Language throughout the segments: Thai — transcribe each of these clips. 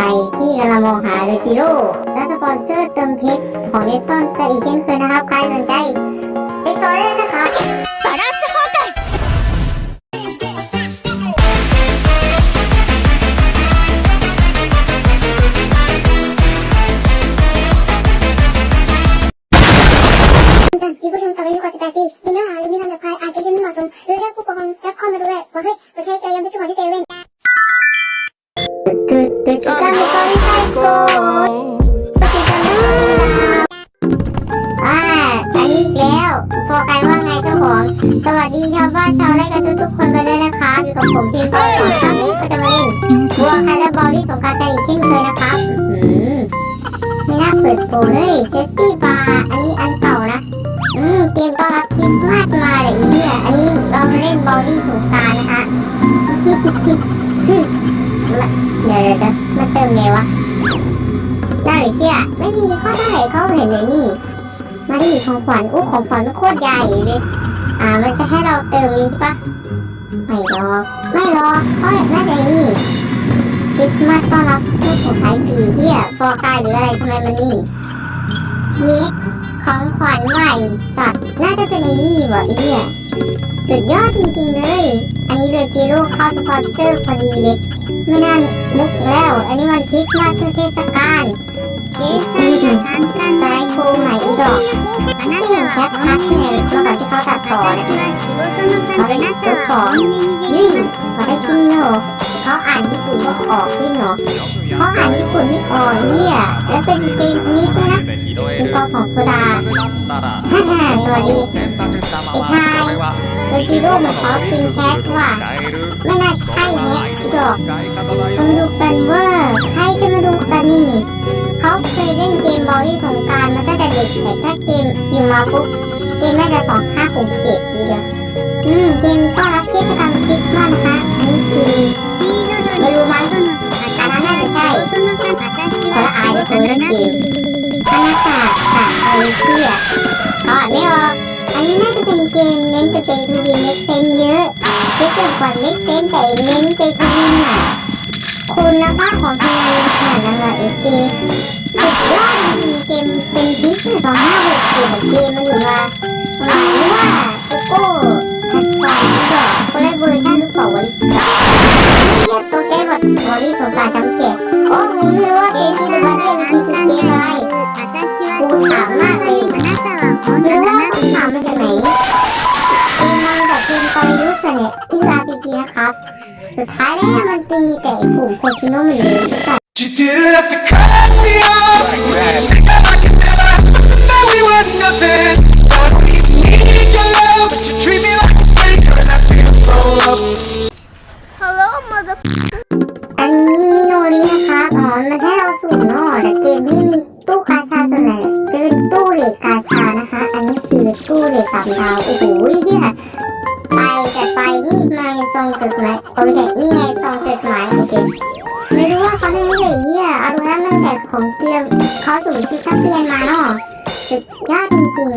ครที่กำลังมองหาเดจิโร่และสปอนเซอร์เติมเพชรของเนสซอนจะอีกเช่นเคยนะครับ ใครสนใจติดต่อได้นะคะบาลานซ์โคตรท่านผู้ชมตอนอายุกว่า18ปี ตึ๊ดตึ๊ดชิคามิโกริไซโกชิคามิโกริดาวอ่าอันนี้อีกแล้วโฟกัสว่าไงเจ้าของ สวัสดีชาวบ้านชาวไร่กันทุกๆคนกันด้วยนะครับอยู่กับผมพิมพ์ก็สอนคำนี้ก็จะมาเล่นวัวคาราบอลที่สงกรารกันอีกเช่นเคยนะครับอื้อหือไม่น่าเปิดโปรเลยเซสตี้บาร์อันนี้อันเก่านะอืมเกมต้อนรับคริสต์มาสมาเลยอีเนี่ยอันนี้เรามาเล่นบอลที่สงกรารนะคะ เห็นไหนนี่ มาดิของขวัญอู้ของขวัญมันโคตรใหญ่เลย อ่า มันจะให้เราเติมนี้ใช่ปะไม่หรอก ไม่หรอกเขาน่าจะไอ้นี่คริสต์มาสต้อนรับช่วงส่งท้ายปีเฮียฟอร์กายหรืออะไรทำไมมันนี่เย็กของขวัญใหม่สัตว์น่าจะเป็นไอ้นี่วะไอ้เฮียสุดยอดจริงๆเลย อันนี้เลยจีโร่เข้าสปอนเซอร์พอดีเลย ไม่น่ามุกแล้ว อันนี้มันคริสต์มาสเทศกาล ไลด์โชว์ใหม่อีดอกนี่เห็นแคปคัทที่ไหนเมื่อก่อนที่เขาตัดต่อนะเขาเป็นตัวของยุยเขาได้ชินโนเขาอ่านญี่ปุ่นไม่ออกพี่เนาะเขาอ่านญี่ปุ่นไม่ออกเนี่ยแล้วเป็นเกมนี้ด้วยนะเป็นกองของโซดาฮ่าฮ่าสวัสดีไอ้ชายโดยจีโร่เหมือนเขาเป็นแคทว่ะไม่น่าใช่แฮะอีดอกมาดูกันว่าใครจะมาดูกันนี่ เขาเคยเล่นเกมบอลลี่ของการมาตั้งแต่เด็กแต่ถ้าเกมอยู่มาปุ๊บเกมน่าจะสองห้าหกเจ็ดดีเดียวอืมเกมต้อนรับเทศกาลคริสต์มาสนะคะอันนี้คือไม่รู้มั้งอันนั้นน่าจะใช่คนละอายเลยคนละเกมฮานาตะตะไอเชี่ยก็อ่านไม่ออกอันนี้น่าจะเป็นเกมเน้นจะไปทูวินเล็กเซนเยอะเจ๊เกิดกว่าเล็กเซนแต่เน้นไปทูวินอะคุณภาพของทีมงานขนาดนั้นเหร นหรือเปล่าวะลิซ่าเรียกตัวแกบดวอลลี่สงกรารจำเก็บโอ้มึงไม่รู้ว่าเกมที่ดูมาเนี่ยมันคือเกมอะไรกูถามมากเลยไม่รู้ว่าคำถามมาจากไหนเกมมันกับเกมกลยุทธ์เนี่ยที่ราพีจีนะครับ สุดท้ายแล้วมันตีแต่กลุ่มโคชิโนมันเลยสัตว์ You didn't have to cut me off. Say that I could never that we were nothing. อ๋อมันให้เราสุ่มเนาะแต่เกมที่มีตู้กาชาส่วนใหญ่จะเป็นตู้เหล็กกาชานะคะ อันนี้คือตู้เหล็กสามดาวโอ้โหเหี้ยไปแต่ไปนี่มาซองจดหมายโอ้ไม่ใช่นี่ไงซองจดหมายโอเคไม่รู้ว่าเขาได้เท่าไรเหี้ยเอาดูนะมันแต่ของเตรียมเขาสุ่มชุดนักเรียนมาเนาะสุดยอดจริง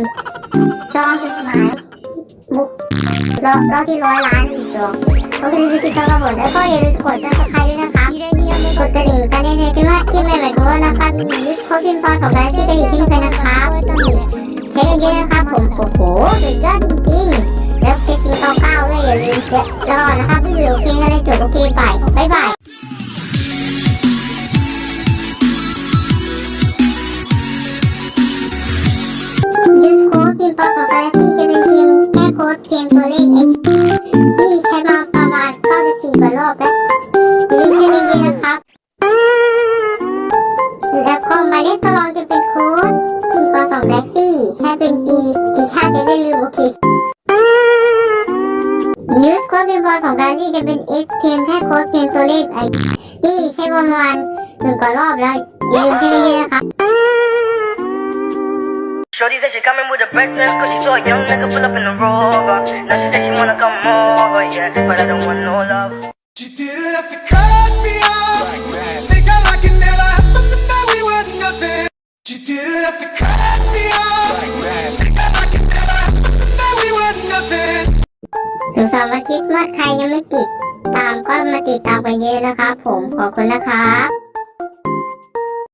ๆซองจดหมายบุกรอบรอบที่ร้อยล้านดอกโอเคคือติดตามระบบแล้วก็อย่าลืมกดซับสไครต์ด้วยนะคะ กดกระดิ่งกันได้เลยที่ว่าที่ใหม่ๆของเรานะครับมีลิสต์โค้ดพิมพ์พอสองร้อยที่กระดิ่งที่นึงเลยนะครับต้องมีใช้กันเยอะนะครับผมโอ้โหสุดยอดจริงๆแล้วเพจจริงเก้าเก้าด้วยอย่าลืมเดี๋ยวรอนะครับพี่วิวโอเคถ้าได้จบโอเคไปบ๊ายบายยูสโค้ดพิมพ์พอสองร้อยที่จะเป็นเพียงแค่โค้ดเพียงตัวเลข H ที่ แอปคอมไาเล่นทดลองจะเป็นโค้ดคุณกสองแล็กซี่ ใช้เป็นปีกี่ชาติจะได้ลืมโอเคยูสโค้ดเป็นบอสองการที่จะเป็น x เพียงแค่โค้ดเพียงตัวเลขไอ้นี่ใช้ประมาณหนึ่งกว่ารอบแล้วอย่าลืมใช้เยอะๆนะครับโชว์ที่เซ็กซี่ก็ไม่มูดเบรกเนสก็ที่โซ่ยังนั่งก็ pull up in the rover now she say she wanna come over yeah but I don't want no love she didn't have to cut me off สุขสันต์วันคริสต์มาสใครยังไม่ติดตามก็มาติดตามกันเยอะนะครับ ผมขอบคุณนะครับ